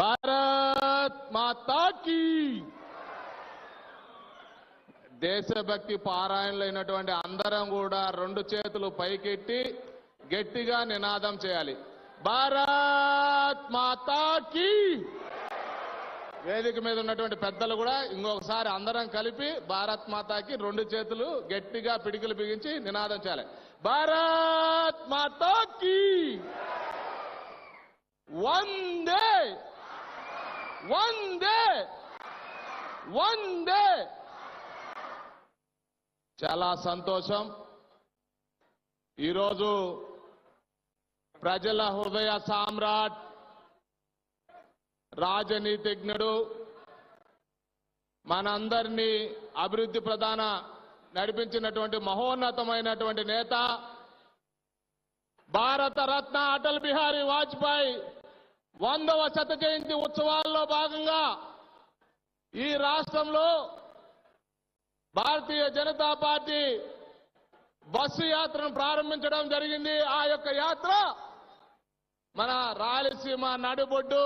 భారత్ మాతా దేశభక్తి పారాయణలైనటువంటి అందరం కూడా రెండు చేతులు పైకెట్టి గట్టిగా నినాదం చేయాలి. భారత్ మాతా వేదిక మీద ఉన్నటువంటి పెద్దలు కూడా ఇంకొకసారి అందరం కలిపి భారత్ మాతాకి రెండు చేతులు గట్టిగా పిడికిలు బిగించి నినాదం చేయాలి. భారత్ మాతాకి వందే వందే వందే చాలా సంతోషం. ఈరోజు ప్రజల హృదయ సామ్రాట్ రాజనీతిజ్ఞుడు మనందరినీ అభివృద్ధి ప్రధాన నడిపించినటువంటి మహోన్నతమైనటువంటి నేత భారత రత్న అటల్ బిహారీ వాజ్పేయి వందవ శత జయంతి ఉత్సవాల్లో భాగంగా ఈ రాష్ట్రంలో భారతీయ జనతా పార్టీ బస్సు యాత్రను ప్రారంభించడం జరిగింది. ఆ యొక్క యాత్ర మన రాయలసీమ నడిబొడ్డు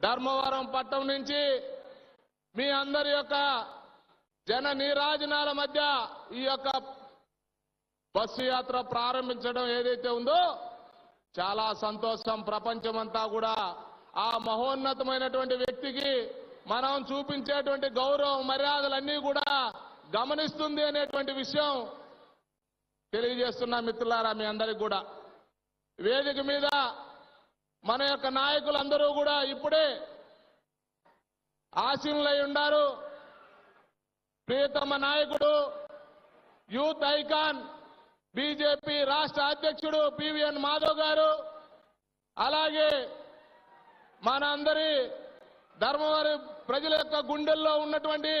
ధర్మవరం పట్టణం నుంచి మీ అందరి యొక్క జన నీరాజనాల మధ్య ఈ యొక్క బస్సు యాత్ర ప్రారంభించడం ఏదైతే ఉందో చాలా సంతోషం ప్రపంచమంతా కూడా. ఆ మహోన్నతమైనటువంటి వ్యక్తికి మనం చూపించేటువంటి గౌరవం మర్యాదలన్నీ కూడా గమనిస్తుంది అనేటువంటి విషయం తెలియజేస్తున్నా మిత్రులారా మీ అందరికి కూడా. వేదిక మీద మన యొక్క నాయకులందరూ కూడా ఇప్పుడే ఆశీనులై ఉన్నారు ప్రియతమ నాయకుడు యూత్ ఐకాన్ బీజేపీ రాష్ట్ర అధ్యక్షుడు పివిఎన్ మాధవ్ గారు అలాగే మన అందరి ప్రజల యొక్క గుండెల్లో ఉన్నటువంటి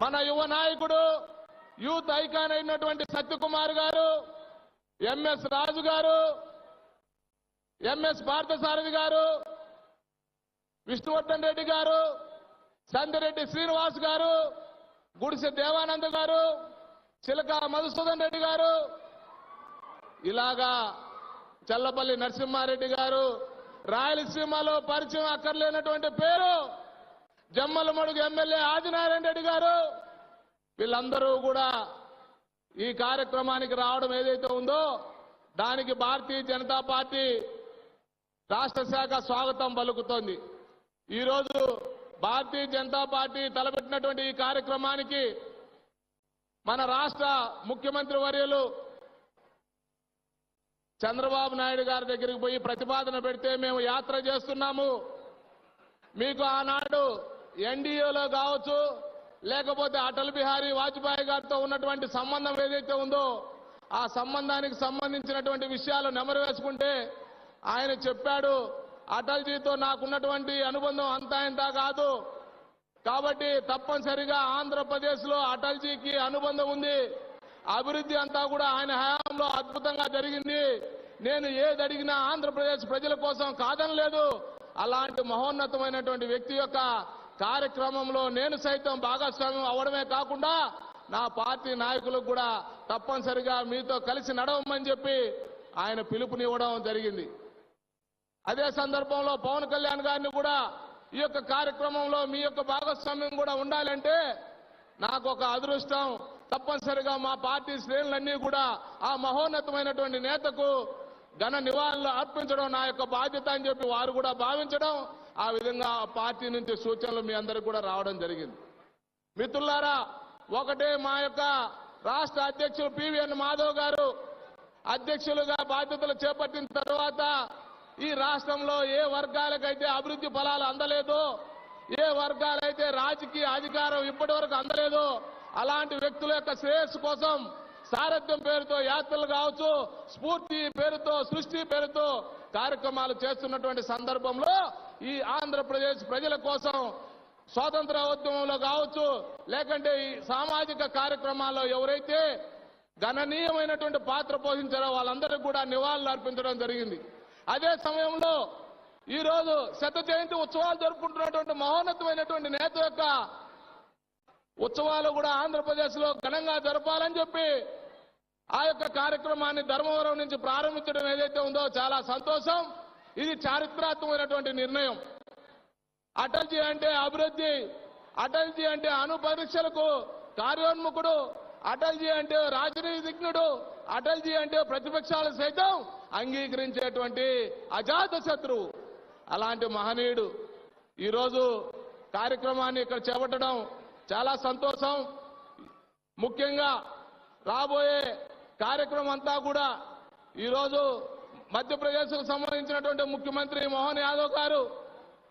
మన యువ నాయకుడు యూత్ ఐకాన్ అయినటువంటి సత్యకుమార్ గారు ఎంఎస్ రాజు గారు ఎంఎస్ పార్థసారథి గారు విష్ణువర్ధన్ రెడ్డి గారు సందిరెడ్డి శ్రీనివాస్ గారు గుడిసె దేవానంద్ గారు చిలక మధుసూదన్ రెడ్డి గారు ఇలాగా చల్లపల్లి నరసింహారెడ్డి గారు రాయలసీమలో పరిచయం అక్కర్లేనటువంటి పేరు జమ్మలమడుగు ఎమ్మెల్యే ఆదినారాయణ రెడ్డి గారు వీళ్ళందరూ కూడా ఈ కార్యక్రమానికి రావడం ఏదైతే ఉందో దానికి భారతీయ జనతా పార్టీ రాష్ట్ర శాఖ స్వాగతం పలుకుతోంది. ఈరోజు భారతీయ జనతా పార్టీ తలపెట్టినటువంటి ఈ కార్యక్రమానికి మన రాష్ట్ర ముఖ్యమంత్రి వర్యులు చంద్రబాబు నాయుడు గారి దగ్గరికి పోయి ప్రతిపాదన పెడితే మేము యాత్ర చేస్తున్నాము. మీకు ఆనాడు ఎన్డీఏలో కావచ్చు లేకపోతే అటల్ బిహారీ వాజ్పేయి గారితో ఉన్నటువంటి సంబంధం ఏదైతే ఉందో ఆ సంబంధానికి సంబంధించినటువంటి విషయాలు నెమరు వేసుకుంటే ఆయన చెప్పాడు అటల్జీతో నాకున్నటువంటి అనుబంధం అంతా ఇంత కాదు. కాబట్టి తప్పనిసరిగా ఆంధ్రప్రదేశ్లో అటల్జీకి అనుబంధం ఉంది. అభివృద్ధి అంతా కూడా ఆయన హయాంలో అద్భుతంగా జరిగింది. నేను ఏది అడిగినా ఆంధ్రప్రదేశ్ ప్రజల కోసం కాదనలేదు అలాంటి మహోన్నతమైనటువంటి వ్యక్తి యొక్క కార్యక్రమంలో నేను సైతం భాగస్వామ్యం అవడమే కాకుండా నా పార్టీ నాయకులకు కూడా తప్పనిసరిగా మీతో కలిసి నడవమని చెప్పి ఆయన పిలుపునివ్వడం జరిగింది. అదే సందర్భంలో పవన్ కళ్యాణ్ గారిని కూడా ఈ యొక్క కార్యక్రమంలో మీ యొక్క భాగస్వామ్యం కూడా ఉండాలంటే నాకు ఒక అదృష్టం. తప్పనిసరిగా మా పార్టీ శ్రేణులన్నీ కూడా ఆ మహోన్నతమైనటువంటి నేతకు ఘన నివాళులు అర్పించడం నా యొక్క బాధ్యత అని చెప్పి వారు కూడా భావించడం ఆ విధంగా పార్టీ నుంచి సూచనలు మీ అందరికి కూడా రావడం జరిగింది. మిత్రులారా ఒకటే మా యొక్క రాష్ట్ర అధ్యక్షులు పివిఎన్ మాధవ్ గారు అధ్యక్షులుగా బాధ్యతలు చేపట్టిన తర్వాత ఈ రాష్ట్రంలో ఏ వర్గాలకైతే అభివృద్ధి ఫలాలు అందలేదో ఏ వర్గాలైతే రాజకీయ అధికారం ఇప్పటి వరకు అందలేదో అలాంటి వ్యక్తుల యొక్క శ్రేయస్సు కోసం సారథ్యం పేరుతో యాత్రలు కావచ్చు స్ఫూర్తి పేరుతో సృష్టి పేరుతో కార్యక్రమాలు చేస్తున్నటువంటి సందర్భంలో ఈ ఆంధ్రప్రదేశ్ ప్రజల కోసం స్వాతంత్ర ఉద్యమంలో కావచ్చు లేకంటే ఈ సామాజిక కార్యక్రమాల్లో ఎవరైతే గణనీయమైనటువంటి పాత్ర పోషించారో వాళ్ళందరికీ కూడా నివాళులు అర్పించడం జరిగింది. అదే సమయంలో ఈరోజు శత జయంతి ఉత్సవాలు జరుపుకుంటున్నటువంటి మహోన్నతమైనటువంటి నేత యొక్క ఉత్సవాలు కూడా ఆంధ్రప్రదేశ్లో ఘనంగా జరపాలని చెప్పి ఆ యొక్క కార్యక్రమాన్ని ధర్మవరం నుంచి ప్రారంభించడం ఏదైతే ఉందో చాలా సంతోషం. ఇది చారిత్రాత్మకమైనటువంటి నిర్ణయం. అటల్జీ అంటే అభివృద్ధి అటల్జీ అంటే అనుపరీక్షలకు కార్యోన్ముఖుడు అటల్జీ అంటే రాజనీతిజ్ఞుడు అటల్జీ అంటే ప్రతిపక్షాలు సైతం అంగీకరించేటువంటి అజాత శత్రువు. అలాంటి మహనీయుడు. ఈరోజు కార్యక్రమాన్ని ఇక్కడ చేపట్టడం చాలా సంతోషం. ముఖ్యంగా రాబోయే కార్యక్రమం అంతా కూడా ఈరోజు మధ్యప్రదేశ్కు సంబంధించినటువంటి ముఖ్యమంత్రి మోహన్ యాదవ్ గారు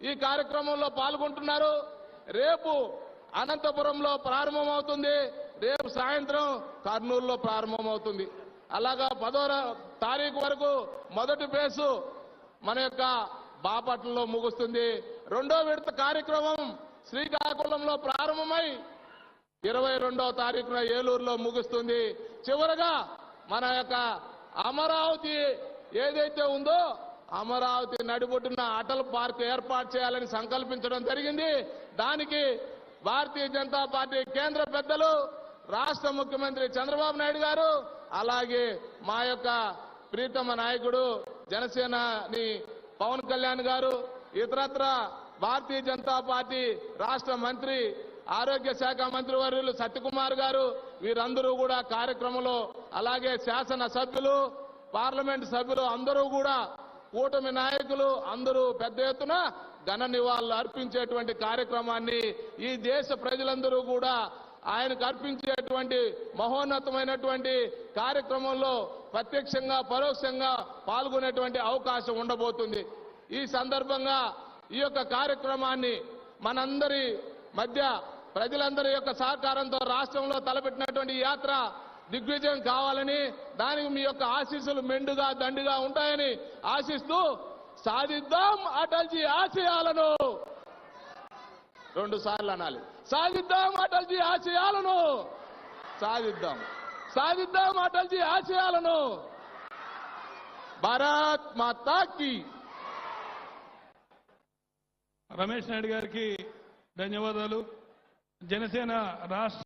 ఈ కార్యక్రమంలో పాల్గొంటున్నారు. రేపు అనంతపురంలో ప్రారంభమవుతుంది. రేపు సాయంత్రం కర్నూలులో ప్రారంభమవుతుంది. అలాగా పదో తారీఖు వరకు మొదటి ఫేసు మన యొక్క బాపట్లలో ముగుస్తుంది. రెండో విడత కార్యక్రమం శ్రీకాకుళంలో ప్రారంభమై ఇరవై రెండవ తారీఖున ఏలూరులో ముగుస్తుంది. చివరగా మన యొక్క అమరావతి ఏదైతే ఉందో అమరావతి నడిబొడ్డున అటల్ పార్క్ ఏర్పాటు చేయాలని సంకల్పించడం జరిగింది. దానికి భారతీయ జనతా పార్టీ కేంద్ర పెద్దలు రాష్ట్ర ముఖ్యమంత్రి చంద్రబాబు నాయుడు గారు అలాగే మా యొక్క ప్రీతమ నాయకుడు జనసేనని పవన్ కళ్యాణ్ గారు ఇతరత్ర భారతీయ జనతా పార్టీ రాష్ట్ర మంత్రి ఆరోగ్య శాఖ మంత్రి వర్యులు సత్యకుమార్ గారు వీరందరూ కూడా కార్యక్రమంలో అలాగే శాసన సభ్యులు పార్లమెంట్ సభ్యులు అందరూ కూడా కూటమి నాయకులు అందరూ పెద్ద ఎత్తున ఘన నివాళులు అర్పించేటువంటి కార్యక్రమాన్ని ఈ దేశ ప్రజలందరూ కూడా ఆయనకు అర్పించేటువంటి మహోన్నతమైనటువంటి కార్యక్రమంలో ప్రత్యక్షంగా పరోక్షంగా పాల్గొనేటువంటి అవకాశం ఉండబోతుంది. ఈ సందర్భంగా ఈ యొక్క కార్యక్రమాన్ని మనందరి మధ్య ప్రజలందరి యొక్క సహకారంతో రాష్ట్రంలో తలపెట్టినటువంటి యాత్ర దిగ్విజయం కావాలని దానికి మీ యొక్క ఆశీస్సులు మెండుగా దండిగా ఉంటాయని ఆశిస్తూ సాధిద్దాం అటల్జీ ఆశయాలను. రెండు సార్లు అనాలి. సాధిద్దాం అటల్జీ ఆశయాలను. సాధిద్దాం. సాధిద్దాం అటల్జీ ఆశయాలను. భారత్ మాతాకి రమేష్ నాయుడు గారికి ధన్యవాదాలు. జనసేన రాష్ట్ర